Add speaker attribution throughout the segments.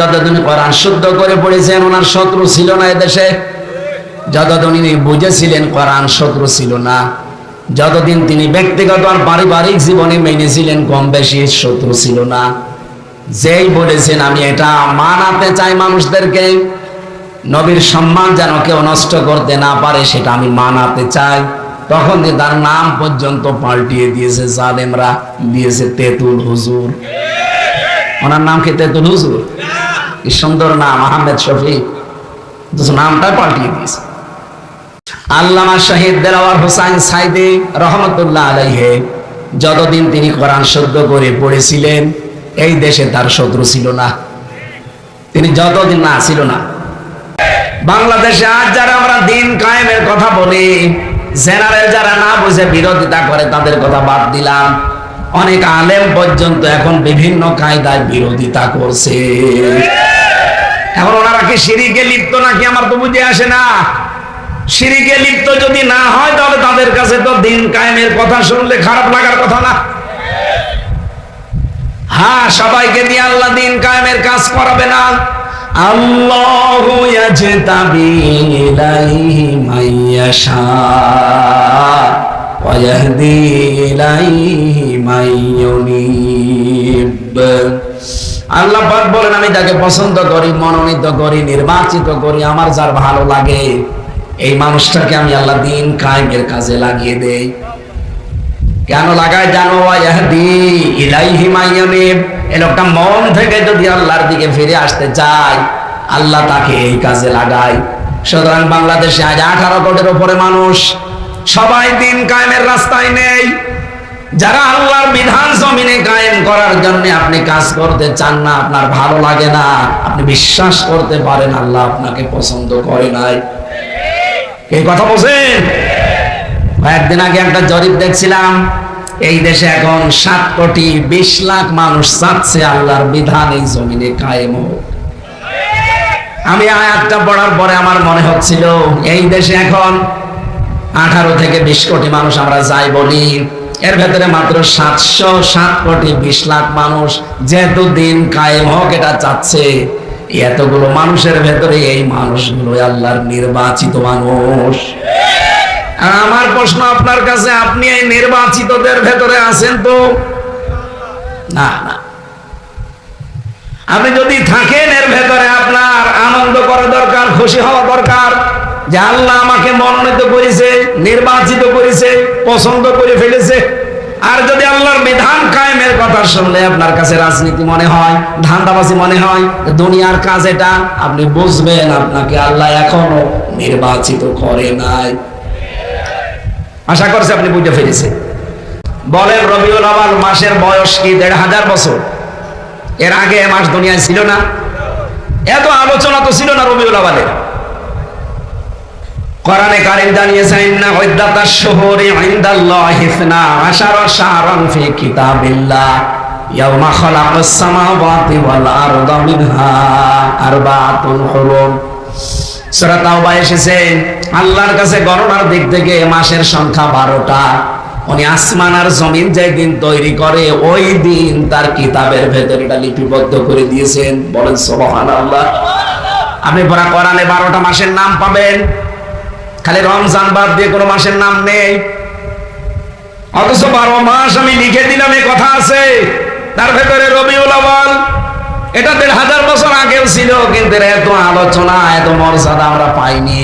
Speaker 1: যতদিন শুদ্ধ করে পড়েছেন, ওনার শত্রু ছিল না এদেশে। বুঝেছিলেন শত্রু ছিল না, যতদিন তিনি ব্যক্তিগত আর পারিবারিক জীবনে মেনেছিলেন, কম বেশি শত্রু ছিল না। যেই বলেছেন, আমি এটা মানাতে চাই মানুষদেরকে। নবীর সম্মান যেন কেউ নষ্ট করতে না পারে, সেটা আমি মানাতে চাই। তখন তার নাম পর্যন্ত পাল্টিয়ে দিয়েছে জালেমরা, দিয়েছে তেতুল হুজুর। ওনার নাম কি তেতুল হুজুর? কি সুন্দর নাম, আহমেদ শফি। নামটা পাল্টিয়ে দিয়েছে। আল্লামা শহীদ দেলাওয়ার হোসাইন সাইদি রহমতুল্লাহ আলাইহে, যতদিন তিনি কোরআন শুদ্ধ করে পড়েছিলেন, এই দেশে তার শত্রু ছিল না। তিনি যতদিন না ছিল না। বাংলাদেশে আজ যারা আমরা দিন কায়েমের কথা বলি জেনারেল যারা না বুঝে বিরোধিতা করে তাদের কথা বাদ দিলাম। অনেক আলেম পর্যন্ত এখন বিভিন্ন কায়দায় বিরোধিতা করছে। এখন ওনারা কি সিঁড়িকে লিপ্ত নাকি আমার তো বুঝে আসে না। সিঁড়িকে লিপ্ত যদি না হয় তাহলে তাদের কাছে তো দিন কায়েমের কথা শুনলে খারাপ লাগার কথা না। হ্যাঁ সবাইকে দিয়ে আল্লাহ দিন কায়েমের কাজ করাবে না। আল্লাহ ইয়াজতাবি ইলাইহি মাইয়াশা ওয়া ইয়াহদি ইলাইহি মাইয়ুনিব আল্লাহ পাক বলেন, আমি যাকে পছন্দ করি, মনোনীত করি, নির্বাচিত করি, আমার যার ভালো লাগে, এই মানুষটাকে আমি আল্লাহ দিন কায়েমের কাজে লাগিয়ে দেই। কেন লাগায় জানো? ওয়া ইয়াহদি ইলাইহি মাইয়ানিব এই লোকটা মন থেকে যদি আল্লাহর দিকে ফিরে আসতে চায়, আল্লাহ তাকে এই কাজে লাগায়। সুতরাং বাংলাদেশে আজ আঠারো কোটির উপরে মানুষ, সবাই দিন কায়েমের রাস্তায় নেই। যারা আল্লাহর বিধান জমিনে কায়েম করার জন্য আপনি কাজ করতে চান না, আপনার ভালো লাগে না, আপনি বিশ্বাস করতে পারেন আল্লাহ আপনাকে পছন্দ করে নাই। এই কথা বলছেন? কয়েকদিন আগে একটা জরিপ দেখছিলাম এই দেশে এখন সাত কোটি বিশ লাখ মানুষ চাচ্ছে আল্লাহর বিধান এই জমিনে কায়েম হোক। আমি আয়াতটা পড়ার পরে আমার মনে হচ্ছিল, এই দেশে এখন আঠারো থেকে বিশ কোটি মানুষ আমরা যাই বলি, এর ভেতরে মাত্র সাতশো সাত কোটি বিশ লাখ মানুষ যেহেতু দিন কায়েম হোক এটা চাচ্ছে এতগুলো মানুষের ভেতরে এই মানুষগুলো আল্লাহর নির্বাচিত মানুষ। আর আমার প্রশ্ন আপনার কাছে, আপনি এই নির্বাচিতদের ভেতরে আছেন তো? না না। আপনি যদি থাকেন এর ভেতরে, আপনার আনন্দ করা দরকার, খুশি হওয়া দরকার। যে আল্লাহ আমাকে মনোনীত করেছে, নির্বাচিত করেছে, পছন্দ করে ফেলেছে। আর যদি আল্লাহর বিধান কায়েমের কথা শুনলে আপনার কাছে রাজনীতি মনে হয়, ধান্দাবাজি মনে হয় দুনিয়ার কাজ এটা, আপনি বুঝবেন আপনাকে আল্লাহ এখনও নির্বাচিত করে নাই। আশা করছি আপনি বুঝতে ফেলেছেন। বলেন রবিউল আওয়াল মাসের বয়স কি দেড় হাজার বছর? এর আগে মাস দুনিয়ায় ছিল না। এত আলোচনা তো ছিল না রবিউল আওয়ালের কোরআনে কারিম জানিয়েছেন না ওয়াদাতাশ শুহুরি ইনদাল্লাহি ইসনা আশারা শাহরান ফি কিতাবিল্লাহ। ইয়াউমা খালাকাস সামাওয়াতি ওয়াল আরদা মিনহা আরবাআতুন হুরুম। সূরা এসেছে। আল্লাহর কাছে গণনার দিক থেকে মাসের সংখ্যা 12টা উনি আসমান আর জমিন তৈরি করে, ওই দিন তার কিতাবের এটা লিপিবদ্ধ করে দিয়েছেন। বলেন, সুবহানাল্লাহ। আপনি পড়া কোরআনে 12টা মাসের নাম পাবেন। খালি রমজান বাদ দিয়ে কোনো মাসের নাম নেই। অথচ বারো মাস আমি লিখে দিলাম এই কথা আছে। তার ভেতরে রবিউল আওয়াল এটা দেড় হাজার বছর আগেও ছিল, কিন্তু এত আলোচনা, এত মর্যাদা আমরা পাইনি।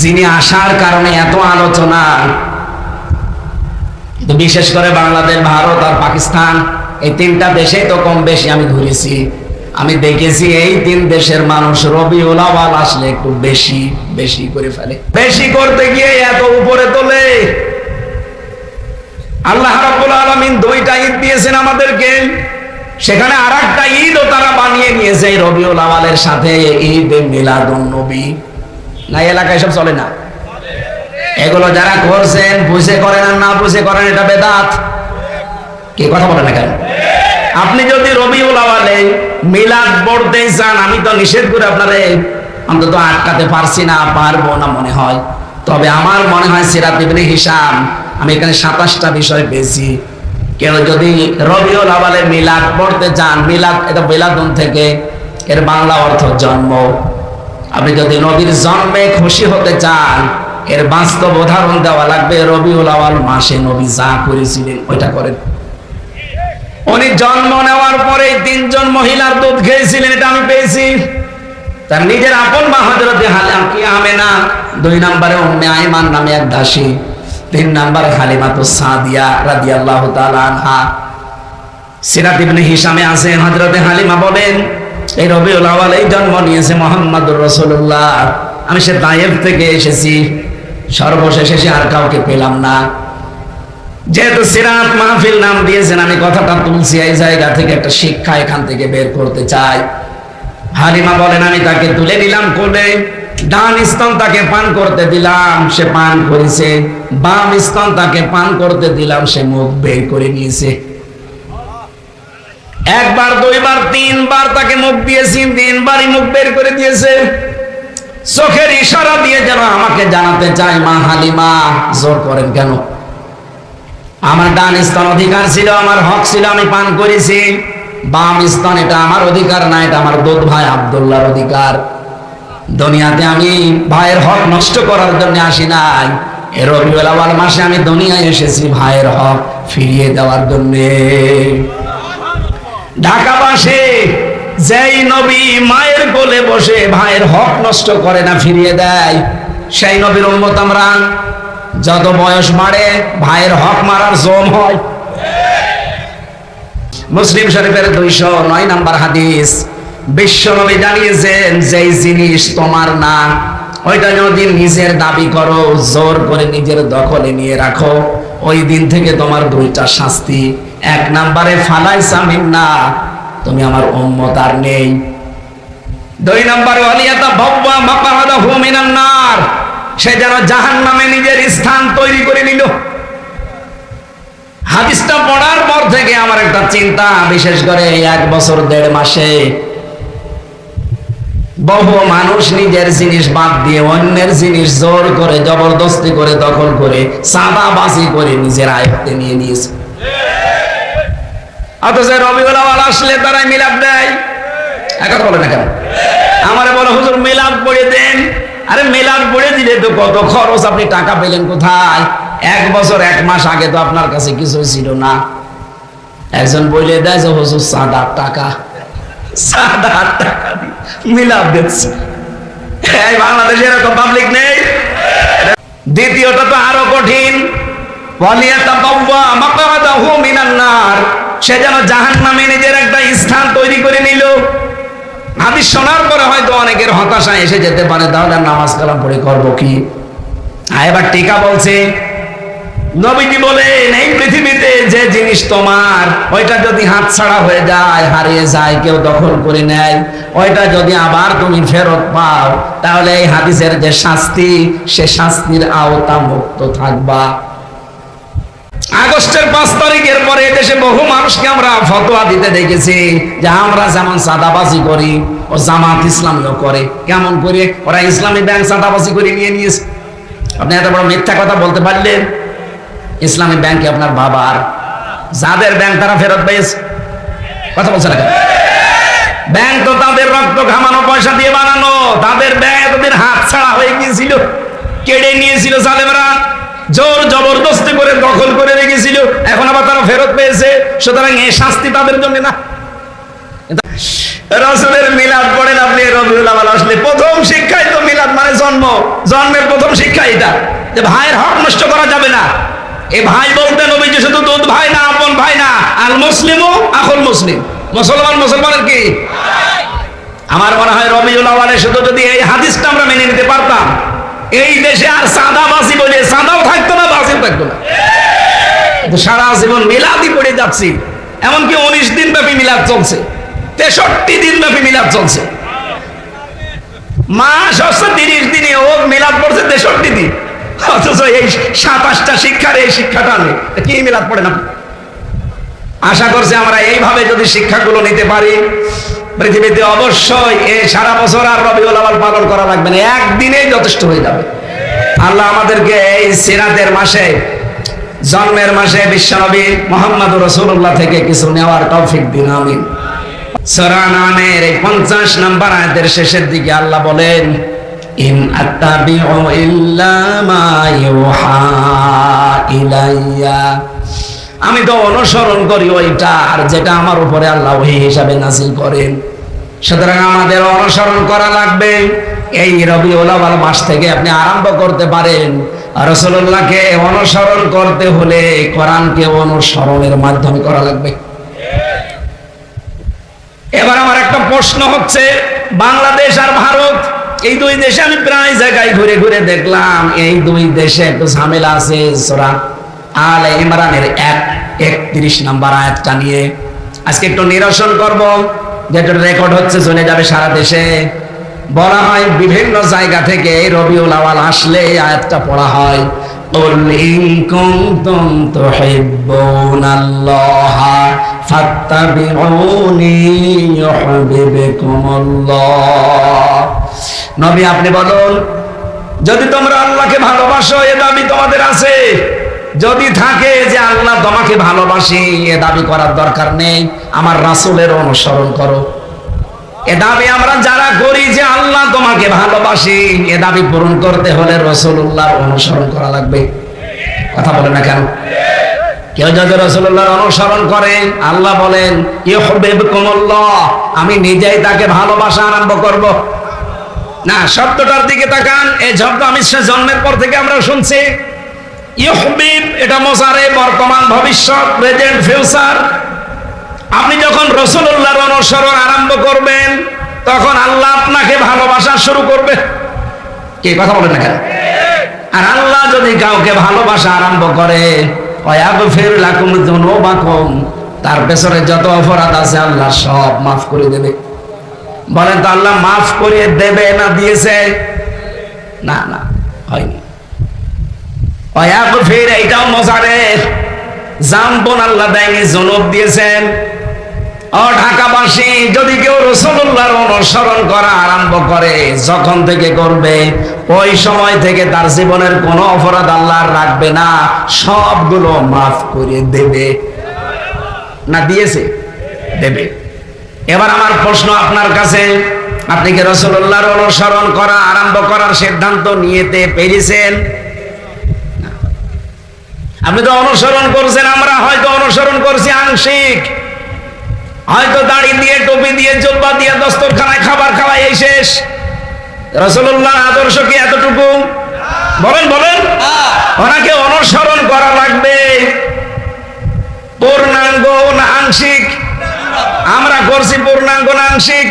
Speaker 1: যিনি আসার কারণে এত আলোচনা, কিন্তু বিশেষ করে বাংলাদেশ, ভারত আর পাকিস্তান, এই তিনটা দেশে তো কম বেশি আমি ঘুরেছি। আমি দেখেছি এই তিন দেশের মানুষ রবি আওয়াল আসলে একটু বেশি বেশি করে ফেলে। বেশি করতে গিয়ে এত উপরে তোলে। আল্লাহ রাব্বুল আলামিন দুইটা ঈদ দিয়েছেন আমাদেরকে। সেখানে আর একটা ঈদও তারা বানিয়ে নিয়েছে রবিউল আওয়ালের সাথে, ঈদ মিলাদুন নবী। না এলাকায় সব চলে না। এগুলো যারা করছেন, বুঝে করেন আর না বুঝে করেন, এটা বেদাত। কি কথা বলে না কেন? আপনি যদি রবিউল আওয়ালে মিলাদ পড়তে চান, আমি তো নিষেধ করে আপনারে অন্তত আটকাতে পারছি না, পারব না মনে হয়। তবে আমার মনে হয় সিরাত ইবনে হিসাম আমি এখানে সাতাশটা বিষয় পেয়েছি কেউ যদি রবিউল আওয়ালে মিলাদ পড়তে চান মিলাদ এটা বেলাদুন থেকে, এর বাংলা অর্থ জন্ম। আপনি যদি নবীর জন্মে খুশি হতে চান, এর বাস্তব উদাহরণ দেওয়া লাগবে, রবিউল আওয়াল মাসে নবী যা করেছিলেন, ওইটা করেন। উনি জন্ম নেওয়ার পরে তিনজন মহিলার দুধ খেয়েছিলেন, এটা আমি পেয়েছি। তার নিজের আপন মা হজরতে হালাম কি আমেনা দুই নম্বরে উম্মে আইমান নামে এক দাসী। তিন নাম্বার হালিমা তো সাদিয়া রাদিয়াল্লাহু তাআলা আনহা। সিরাত ইবনে হিশামে আছে, হযরতে হালিমা বলেন, এই রবিউল আওয়ালেই জন্ম নিয়েছে মোহাম্মদুর রাসূলুল্লাহ। আমি সে তায়েব থেকে এসেছি, সর্বশেষ এসে আর কাউকে পেলাম না। যেহেতু সিরাত মাহফিল নাম দিয়েছেন, আমি কথাটা তুলছি, এই জায়গা থেকে একটা শিক্ষা এখান থেকে বের করতে চাই। হালিমা বলেন, আমি তাকে তুলে নিলাম কোলে। ডান স্তন তাকে পান করতে দিলাম, সে পান করেছে। বাম স্তন তাকে পান করতে দিলাম, সে মুখ বের করে নিয়েছে। একবার, দুইবার, তিনবার তাকে মুখ দিয়েছি, তিনবারই মুখ বের করে দিয়েছে। চোখের ইশারা দিয়ে যেন আমাকে জানাতে চায়, মা হালিমা, জোর করেন কেন? আমার ডান স্তন অধিকার ছিল, আমার হক ছিল, আমি পান করেছি। বাম স্তন, এটা আমার অধিকার না, এটা আমার দুধ ভাই আব্দুল্লাহর অধিকার। দুনিয়াতে আমি ভাইয়ের হক নষ্ট করার জন্য আসি নাই। রবিউল মাসে আমি দুনিয়ায় এসেছি ভাইয়ের হক ফিরিয়ে দেওয়ার জন্য। ঢাকাবাসে, যেই নবী মায়ের কোলে বসে ভাইয়ের হক নষ্ট করে না, ফিরিয়ে দেয়, সেই নবীর উম্মত আমরা। যত বয়স বাড়ে, ভাইয়ের হক মারার জম হয়। মুসলিম শরীফের দুইশো নয় নাম্বার হাদিস বিশ্ব নবী জানিয়েছেন, যেই জিনিস তোমার না, ওইটা যদি নিজের দাবি করো, জোর করে নিজের দখলে নিয়ে রাখো, ওই দিন থেকে তোমার দুইটা শাস্তি। এক নাম্বারে ফালাই সামিন না তুমি আমার উম্মত আর নেই। দুই নম্বরে অলিয়াতা ভব্বা মাকাহাদা হুমিনান নার, সে যেন জাহান নামে নিজের স্থান তৈরি করে নিল। হাদিসটা পড়ার পর থেকে আমার একটা চিন্তা, বিশেষ করে এক বছর, দেড় মাসে বহু মানুষ নিজের জিনিস বাদ দিয়ে অন্যের জিনিস জোর করে, জবরদস্তি করে, দখল করে সাদাবাজি করে নিজের আয়ত্তে নিয়ে নিয়েছে। অথচ রবিউল আসলে তারাই মিলাপ দেয়। একথা বলে না কেন? আমারে বলো, হুজুর, মিলাদ পড়ে দেন। আরে, মিলাদ পড়ে দিলে তো কত খরচ, আপনি টাকা পেলেন কোথায়? এক বছর, এক মাস আগে তো আপনার কাছে কিছুই ছিল না। একজন বলে দেয় যে, হুজুর আট টাকা। সাত সে যেন জাহান্নামে নিজের একটা স্থান তৈরি করে নিল। হাদিস শোনার পরে হয়তো অনেকের হতাশা এসে যেতে পারে, তাহলে নামাজ কালাম পড়ে করব কি? আর এবার টিকা বলছে নবীজি বলেন, এই পৃথিবীতে যে জিনিস তোমার, ওইটা যদি হাত ছাড়া হয়ে যায়, হারিয়ে যায়, কেউ দখল করে নেয়, ওইটা যদি আবার তুমি ফেরত পাও, তাহলে এই হাদিসের যে শাস্তি, সে শাস্তির আওতা মুক্ত থাকবা। আগস্টের পাঁচ তারিখের পরে দেশে বহু মানুষকে আমরা ফতোয়া দিতে দেখেছি যে আমরা যেমন সাদাবাজি করি, ও জামাত ইসলামীও করে। কেমন করে? ওরা ইসলামী ব্যাংক সাদাবাজি করে নিয়ে নিয়েছে। আপনি এত বড় মিথ্যা কথা বলতে পারলেন? ইসলামী ব্যাংকে আপনার বাবার যাদের ব্যাংক তারা ফেরত পেয়েছে। কথা বলছে না ব্যাংক তো তাদের রক্ত ঘামানো, পয়সা দিয়ে বানানো, তাদের ব্যাংক এতদিন হাত ছাড়া হয়ে গিয়েছিল, কেড়ে নিয়েছিল সালেমরা জোর জবরদস্তি করে দখল করে রেখেছিল, এখন আবার তারা ফেরত পেয়েছে, সুতরাং এই শাস্তি তাদের জন্য না। রসুলের মিলাদ পড়েন আপনি, রবিউল আওয়াল আসলে। প্রথম শিক্ষাই তো মিলাদ মানে জন্ম, জন্মের প্রথম শিক্ষা এটা। যে ভাইয়ের হক নষ্ট করা যাবে না। এই ভাই বলতে নবীজি শুধু দুধ ভাই না, আপন ভাই না। আল মুসলিমও আখল মুসলিম। মুসলমান, মুসলমানের কি? আমার মনে হয় রবিউল আওয়ালে শুধু যদি এই হাদিসটা আমরা মেনে নিতে পারতাম, এই দেশে আর সাদা বাসি বলে, সাদাও থাকতো না বাসিও থাকতো না। সারা জীবন মিলাদি পড়ে যাচ্ছি। এমনকি উনিশ দিন ব্যাপী মিলাদ চলছে। তেষট্টি দিন ব্যাপী মিলাদ চলছে। মাস হচ্ছে তিরিশ দিনে ও মিলাদ পড়ছে তেষট্টি দিন। অথচ এই শিক্ষার এই শিক্ষাটা কি মিলাদ পড়ে না? আশা আমরা এইভাবে যদি শিক্ষাগুলো নিতে পারি, পৃথিবীতে অবশ্যই এই সারা বছর আর পালন করা লাগবে না যথেষ্ট হয়ে যাবে। আল্লাহ আমাদেরকে এই সিরাতের মাসে, জন্মের মাসে বিশ্বনবী মোহাম্মদ রসুল্লাহ থেকে কিছু নেওয়ার দিন, আমিন। সূরা নামের এই 50 নম্বর শেষের দিকে আল্লাহ বলেন আত্তাবিউ ইল্লা মা ইউহা ইলাইয়া আমি তো অনুসরণ করি ওইটা, আর যেটা আমার উপরে আল্লাহ ওই হিসাবে নাজিল করেন। সুতরাং আমাদের অনুসরণ করা লাগবে। এই রবিউল আওয়াল মাস থেকে আপনি আরম্ভ করতে পারেন। রসুল্লাহকে অনুসরণ করতে হলে কোরআনকে অনুসরণের মাধ্যমে করা লাগবে। এবার আমার একটা প্রশ্ন হচ্ছে, বাংলাদেশ আর ভারত এই দুই দেশে আমি প্রায় জায়গায় ঘুরে ঘুরে দেখলাম এই দুই দেশে একটু ঝামেলা আছে সোরা আল ইমরানের এক একত্রিশ নাম্বার আয়াতটা নিয়ে আজকে একটু নিরসন করব যেটা রেকর্ড হচ্ছে চলে যাবে সারা দেশে বলা হয় বিভিন্ন জায়গা থেকে রবিউল আওয়াল আসলে এই আয়াতটা পড়া হয় قل إن كنتم تحبون الله فاتبعوني يحببكم الله নবী, আপনি বলুন, যদি তোমরা আল্লাহকে ভালোবাসো, এ দাবি তোমাদের আছে। যদি থাকে যে আল্লাহ তোমাকে ভালোবাসি, এ দাবি করার দরকার নেই। আমার রাসূলের অনুসরণ করো। এ দাবি আমরা যারা করি যে আল্লাহ তোমাকে ভালোবাসি, এ দাবি পূরণ করতে হলে রসুল্লাহর অনুসরণ করা লাগবে। কথা বলে না কেন? কেউ যদি রসুল্লাহর অনুসরণ করে, আল্লাহ বলেন আমি নিজেই তাকে ভালোবাসা আরম্ভ করব। না, শব্দটার দিকে তাকান। এই শব্দ আমি জন্মের পর থেকে আমরা শুনছি। ইহবিব এটা বর্তমান ভবিষ্যৎ, প্রেজেন্ট, ফিউচার। আপনি যখন রসুল্লাহর অনুসরণ আরম্ভ করবেন, তখন আল্লাহ আপনাকে ভালোবাসা শুরু করবে। কি কথা বলেন না কেন? আর আল্লাহ যদি কাউকে ভালোবাসা আরম্ভ করে তার পেছনে যত অপরাধ আছে আল্লাহ সব মাফ করে দেবে। বলেন তো আল্লাহ মাফ করে দেবে না দিয়েছে? না না, হয়নি। ফের এইটাও মজারে জাম্পন আল্লাহ দেয়নি, জনব দিয়েছেন। ও ঢাকাবাসী, যদি কেউ রসুল্লাহর অনুসরণ করা আরম্ভ করে, যখন থেকে করবে, ওই সময় থেকে তার জীবনের কোনো অপরাধ আল্লাহ রাখবে না। সবগুলো মাফ করে দেবে। না, দিয়েছে? দেবে। এবার আমার প্রশ্ন আপনার কাছে। আপনি কি রসুল্লাহর অনুসরণ করা আরম্ভ করার সিদ্ধান্ত নিয়েতে পেরেছেন? আপনি তো অনুসরণ করছেন আমরা হয়তো অনুসরণ করছি আংশিক। হয়তো দাড়ি দিয়ে টুপি দিয়ে জোব্বা দিয়ে দস্তরখানায় খাবার খাওয়াই এই শেষ। রসুল্লাহ আদর্শ কি এতটুকু? বলেন বলেন। ওনাকে অনুসরণ করা লাগবে। পূর্ণাঙ্গ না আংশিক? আমরা করছি পূর্ণাঙ্গ আংশিক।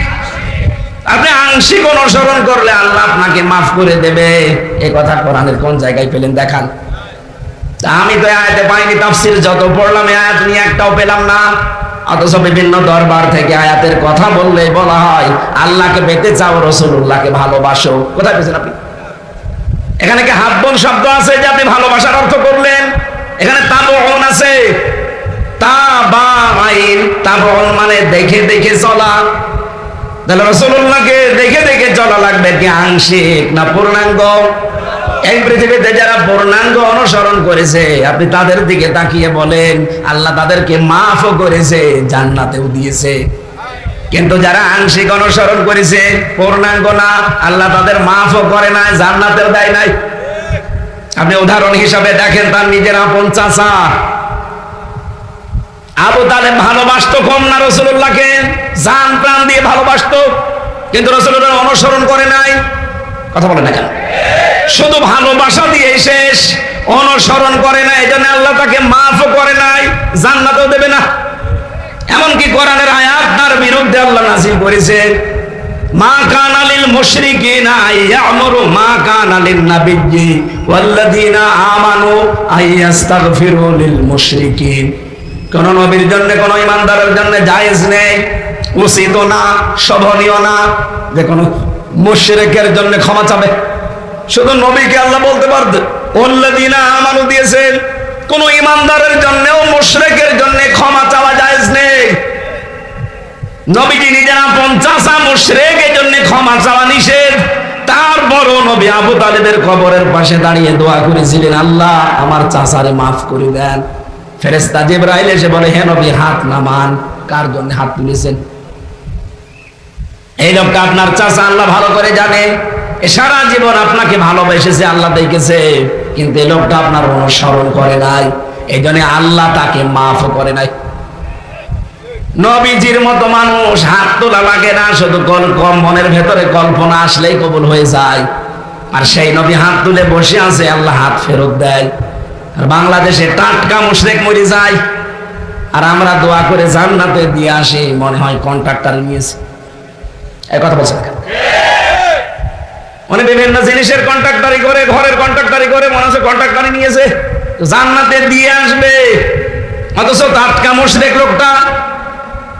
Speaker 1: আপনি আংশিক অনুসরণ করলে আল্লাহ আপনাকে মাফ করে দেবে। এ কথা কোরআনের কোন জায়গায় পেলেন দেখান। আমি তো আয়াতে পাইনি, তাফসির যত পড়লাম আয়াত নিয়ে একটাও পেলাম না। অথচ বিভিন্ন দরবার থেকে আয়াতের কথা বললে বলা হয়, আল্লাহকে পেতে চাও রসুল্লাহকে ভালোবাসো। কোথায় পেয়েছেন আপনি? এখানে কি হাব্বন শব্দ আছে যে আপনি ভালোবাসার অর্থ করলেন? এখানে তাবন আছে। বা আইন তাবন মানে দেখে দেখে চলা। তাহলে রসুল্লাহকে দেখে দেখে চলা লাগবে কি আংশিক না পূর্ণাঙ্গ? এই পৃথিবীতে যারা পূর্ণাঙ্গ অনুসরণ করেছে, আপনি তাদের দিকে তাকিয়ে বলেন, আল্লাহ তাদেরকে মাফও করেছে, জান্নাতেও দিয়েছে। কিন্তু যারা আংশিক অনুসরণ করেছে, পূর্ণাঙ্গ না, আল্লাহ তাদের মাফও করে নাই, জান্নাতেও দেয় নাই। আপনি উদাহরণ হিসাবে দেখেন তার নিজের আপন চাচা। আবু তালেব ভালোবাসতো কম না রসুল্লাহকে জান প্রাণ দিয়ে ভালোবাসতো, কিন্তু রসুল্লাহ অনুসরণ করে নাই। কথা বলে না কেন? শুধু ভালোবাসা দিয়ে শেষ, অনুসরণ করে না এই জন্য আল্লাহ তাকে মাফও করে নাই, জান্নাতও দেবে না। এমনকি কোরআনের আয়াত তার বিরুদ্ধে আল্লাহ নাজিল করেছে মা কানালিল মুশরিকিনা ইয়ামুরু, মা কানালিন নাবিয়্যি ওয়াল্লাযিনা আমানু আইয়াস্তাগফিরু লিল মুশরিকিন। কোন নবীর জন্য, কোন ইমানদারের জন্য জায়েজ নেই। উচিত না, শোভনীয় না। যে কোনো মুশরিকের জন্য ক্ষমা চাবে। শুধু নবীকে আল্লাহ বলতে পারতেন ওল্লাদিনা আমানু দিয়েছেন। কোন ইমানদারের জন্যও মুশরিকের জন্য ক্ষমা চাওয়া জায়েজ নেই। নবীজি নিজেরা পঞ্চাশা মুশরিকের জন্য ক্ষমা চাওয়া নিষেধ। তারপরও নবী আবু তালেবের কবরের পাশে দাঁড়িয়ে দোয়া করেছিলেন, আল্লাহ, আমার চাচারে মাফ করে দেন। ফেরেস্তা জিব্রাইল এসে বলে, হে নবী, হাত নামান। কার জন্য হাত তুলেছেন? এই লোকটা আপনার চাচা, আল্লাহ ভালো করে জানে। সারা জীবন আপনাকে ভালোবেসেছে, আল্লাহ দেখেছে। কিন্তু এই লোকটা আপনার অনুসরণ করে নাই। এই জন্য আল্লাহ তাকে মাফ করে নাই। নবীজির মতো মানুষ, হাত তোলা লাগে না, শুধু কম মনের ভেতরে কল্পনা আসলেই কবুল হয়ে যায়। আর সেই নবী হাত তুলে বসে আছে, আল্লাহ হাত ফেরত দেয়। আর বাংলাদেশে টাটকা মুশরেক মরে যায়। আর আমরা দোয়া করে জান্নাতে দিয়ে আসি, মনে হয় কন্ট্রাক্টর নিয়েছে। এই কথা বলছেন উনি বিভিন্ন জিনিসের কন্ট্রাক্টারি করে, ঘরের কন্ট্রাক্টারি করে, মনে হচ্ছে কন্ট্রাক্টারি নিয়েছে। জান্নাতে দিয়ে আসবে। অথচ টাটকা মুশরেক লোকটা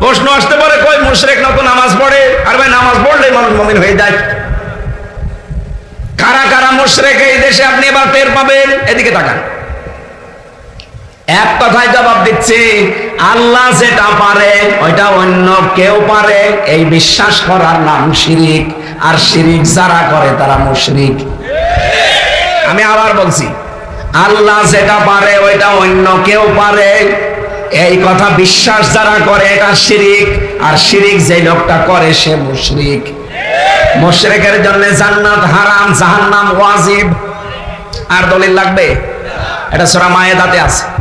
Speaker 1: প্রশ্ন আসতে পারে, কই মুশরেক না তো নামাজ পড়ে? আর ভাই, নামাজ পড়লেই মানুষ মমিন হয়ে যায়। কারা কারা মুশরেক এই দেশে আপনি এবার টের পাবেন? এদিকে তাকান। এক কথায় জবাব দিচ্ছি, আল্লাহ যেটা পারে, ওইটা অন্য কেউ পারে। এই বিশ্বাস করার নাম শিরিক, আর শিরিক যারা করে তারা মুশরিক। আমি আবার বলছি, আল্লাহ যেটা পারে, ওইটা অন্য কেউ পারে। এই কথা বিশ্বাস যারা করে, এটা শিরিক, আর শিরিক যে লোকটা করে, সে মুশরিক। মুশরিকের জন্য জান্নাত হারাম, জাহান্নাম ওয়াজিব। আর দলিল লাগবে? এটা সূরা মায়েদাতে আছে।